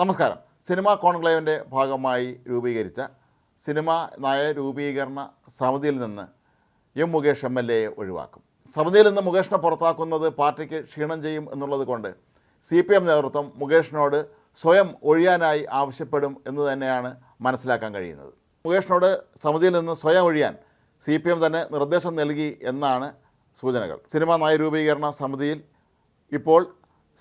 നമസ്കാരം. സിനിമാ കോൺക്ലേവിന്റെ ഭാഗമായി രൂപീകരിച്ച സിനിമാ നയ രൂപീകരണ സമിതിയിൽ നിന്ന് എം മുകേഷ് എം എൽ എയെ ഒഴിവാക്കും. സമിതിയിൽ നിന്ന് മുകേഷിനെ പുറത്താക്കുന്നത് പാർട്ടിക്ക് ക്ഷീണം ചെയ്യും എന്നുള്ളത് കൊണ്ട് സി പി എം നേതൃത്വം മുകേഷിനോട് സ്വയം ഒഴിയാനായി ആവശ്യപ്പെടും എന്ന് തന്നെയാണ് മനസ്സിലാക്കാൻ കഴിയുന്നത്. മുകേഷിനോട് സമിതിയിൽ നിന്ന് സ്വയം ഒഴിയാൻ സി പി എം തന്നെ നിർദ്ദേശം നൽകി എന്നാണ് സൂചനകൾ. സിനിമാ നയരൂപീകരണ സമിതിയിൽ ഇപ്പോൾ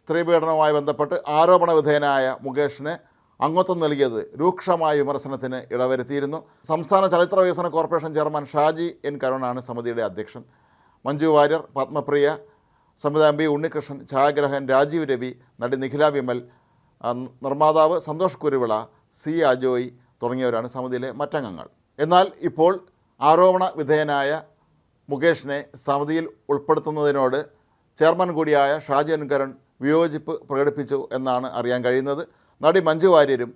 സ്ത്രീ പീഡനവുമായി ബന്ധപ്പെട്ട് ആരോപണ വിധേയനായ മുകേഷിന് അംഗത്വം നൽകിയത് രൂക്ഷമായ വിമർശനത്തിന് ഇടവരുത്തിയിരുന്നു. സംസ്ഥാന ചലച്ചിത്ര വികസന കോർപ്പറേഷൻ ചെയർമാൻ ഷാജി എൻ കരുണാണ് സമിതിയുടെ അധ്യക്ഷൻ. മഞ്ജു വാര്യർ പത്മപ്രിയ സംവിധാനം ബി ഉണ്ണികൃഷ്ണൻ ഛായാഗ്രഹൻ രാജീവ് രവി നടി നിഖില വിമൽ നിർമ്മാതാവ് സന്തോഷ് കുരുവിള സി അജോയ് തുടങ്ങിയവരാണ് സമിതിയിലെ മറ്റംഗങ്ങൾ. എന്നാൽ ഇപ്പോൾ ആരോപണ വിധേയനായ മുകേഷിനെ സമിതിയിൽ ഉൾപ്പെടുത്തുന്നതിനോട് ചെയർമാൻ കൂടിയായ ഷാജി അൻകരൺ വിയോജിപ്പ് പ്രകടിപ്പിച്ചു എന്നാണ് അറിയാൻ കഴിയുന്നത്. നടി മഞ്ജു വാര്യരും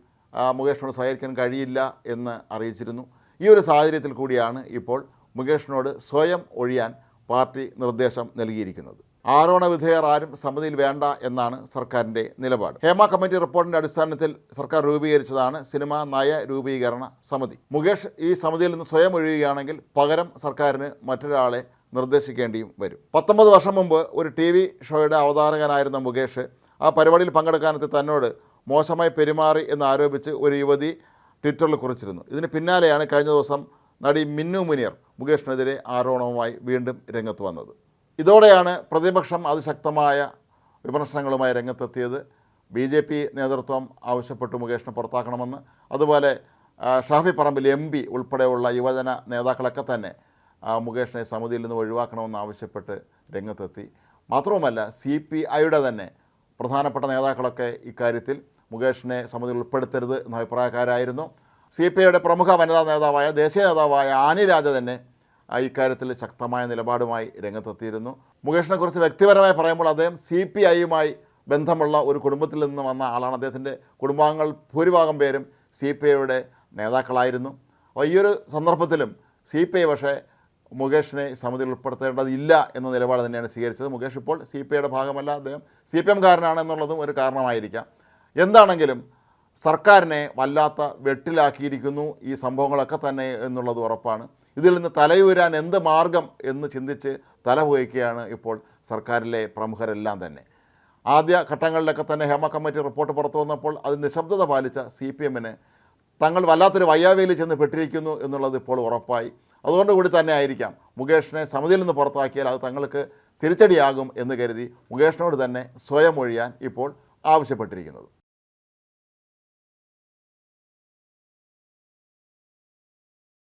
മുകേഷിനോട് സഹകരിക്കാൻ കഴിയില്ല എന്ന് അറിയിച്ചിരുന്നു. ഈ ഒരു സാഹചര്യത്തിൽ കൂടിയാണ് ഇപ്പോൾ മുകേഷിനോട് സ്വയം ഒഴിയാൻ പാർട്ടി നിർദ്ദേശം നൽകിയിരിക്കുന്നത്. ആരോണ വിധേയർ ആരും സമിതിയിൽ വേണ്ട എന്നാണ് സർക്കാരിന്റെ നിലപാട്. ഹേമ കമ്മിറ്റി റിപ്പോർട്ടിന്റെ അടിസ്ഥാനത്തിൽ സർക്കാർ രൂപീകരിച്ചതാണ് സിനിമാ നയ രൂപീകരണ സമിതി. മുകേഷ് ഈ സമിതിയിൽ നിന്ന് സ്വയം ഒഴിയുകയാണെങ്കിൽ പകരം സർക്കാരിന് മറ്റൊരാളെ നിർദ്ദേശിക്കേണ്ടിയും വരും. പത്തൊമ്പത് വർഷം മുമ്പ് ഒരു ടി വി ഷോയുടെ അവതാരകനായിരുന്ന മുകേഷ് ആ പരിപാടിയിൽ പങ്കെടുക്കാനെത്തി തന്നോട് മോശമായി പെരുമാറി എന്ന് ആരോപിച്ച് ഒരു യുവതി ട്വിറ്ററിൽ കുറിച്ചിരുന്നു. ഇതിന് പിന്നാലെയാണ് കഴിഞ്ഞ ദിവസം നടി മിന്നു മുനിയർ മുകേഷിനെതിരെ ആരോപണവുമായി വീണ്ടും രംഗത്ത് വന്നത്. ഇതോടെയാണ് പ്രതിപക്ഷം അതിശക്തമായ വിമർശനങ്ങളുമായി രംഗത്തെത്തിയത്. ബി ജെ പി നേതൃത്വം ആവശ്യപ്പെട്ടു മുകേഷിനെ പുറത്താക്കണമെന്ന്. അതുപോലെ ഷാഫി പറമ്പിൽ എം പി ഉൾപ്പെടെയുള്ള യുവജന നേതാക്കളൊക്കെ തന്നെ മുകേഷിനെ സമിതിയിൽ നിന്ന് ഒഴിവാക്കണമെന്ന് ആവശ്യപ്പെട്ട് രംഗത്തെത്തി. മാത്രവുമല്ല സി പി ഐയുടെ തന്നെ പ്രധാനപ്പെട്ട നേതാക്കളൊക്കെ ഇക്കാര്യത്തിൽ മുകേഷിനെ സമിതിയിൽ ഉൾപ്പെടുത്തരുത് എന്ന അഭിപ്രായക്കാരായിരുന്നു. സി പി ഐയുടെ പ്രമുഖ വനിതാ നേതാവായ ദേശീയ നേതാവായ ആനി രാജ തന്നെ ഇക്കാര്യത്തിൽ ശക്തമായ നിലപാടുമായി രംഗത്തെത്തിയിരുന്നു. മുകേഷിനെക്കുറിച്ച് വ്യക്തിപരമായി പറയുമ്പോൾ അദ്ദേഹം സി പി ഐയുമായി ബന്ധമുള്ള ഒരു കുടുംബത്തിൽ നിന്ന് വന്ന ആളാണ്. അദ്ദേഹത്തിന്റെ കുടുംബാംഗങ്ങൾ ഭൂരിഭാഗം പേരും സി പി ഐയുടെ നേതാക്കളായിരുന്നു. അപ്പോൾ ഈ ഒരു സന്ദർഭത്തിലും സി പി ഐ പക്ഷേ മുകേഷിനെ സമിതിയിൽ ഉൾപ്പെടുത്തേണ്ടതില്ല എന്ന നിലപാട് തന്നെയാണ് സ്വീകരിച്ചത്. മുകേഷ് ഇപ്പോൾ സി പി ഐയുടെ ഭാഗമല്ല. അദ്ദേഹം സി പി എം എന്നുള്ളതും ഒരു കാരണമായിരിക്കാം. എന്താണെങ്കിലും സർക്കാരിനെ വല്ലാത്ത വെട്ടിലാക്കിയിരിക്കുന്നു ഈ സംഭവങ്ങളൊക്കെ തന്നെ എന്നുള്ളത് ഉറപ്പാണ്. ഇതിൽ നിന്ന് തലയൂരാൻ എന്ത് മാർഗം എന്ന് ചിന്തിച്ച് തലപോയിക്കുകയാണ് ഇപ്പോൾ സർക്കാരിലെ പ്രമുഖരെല്ലാം തന്നെ. ആദ്യ ഘട്ടങ്ങളിലൊക്കെ തന്നെ ഹേമ കമ്മിറ്റി റിപ്പോർട്ട് പുറത്തു വന്നപ്പോൾ അത് നിശബ്ദത പാലിച്ച സി പി എമ്മിന് തങ്ങൾ വല്ലാത്തൊരു വയ്യാവേലി ചെന്ന് പെട്ടിരിക്കുന്നു എന്നുള്ളത് ഇപ്പോൾ ഉറപ്പായി. അതുകൊണ്ടുകൂടി തന്നെ ആയിരിക്കാം. മുകേഷിനെ സമിതിയിൽ നിന്ന് പുറത്താക്കിയാൽ അത് തങ്ങൾക്ക് തിരിച്ചടിയാകും എന്ന് കരുതി മുകേഷിനോട് തന്നെ സ്വയം ഒഴിയാൻ ഇപ്പോൾ ആവശ്യപ്പെട്ടിരിക്കുന്നത്.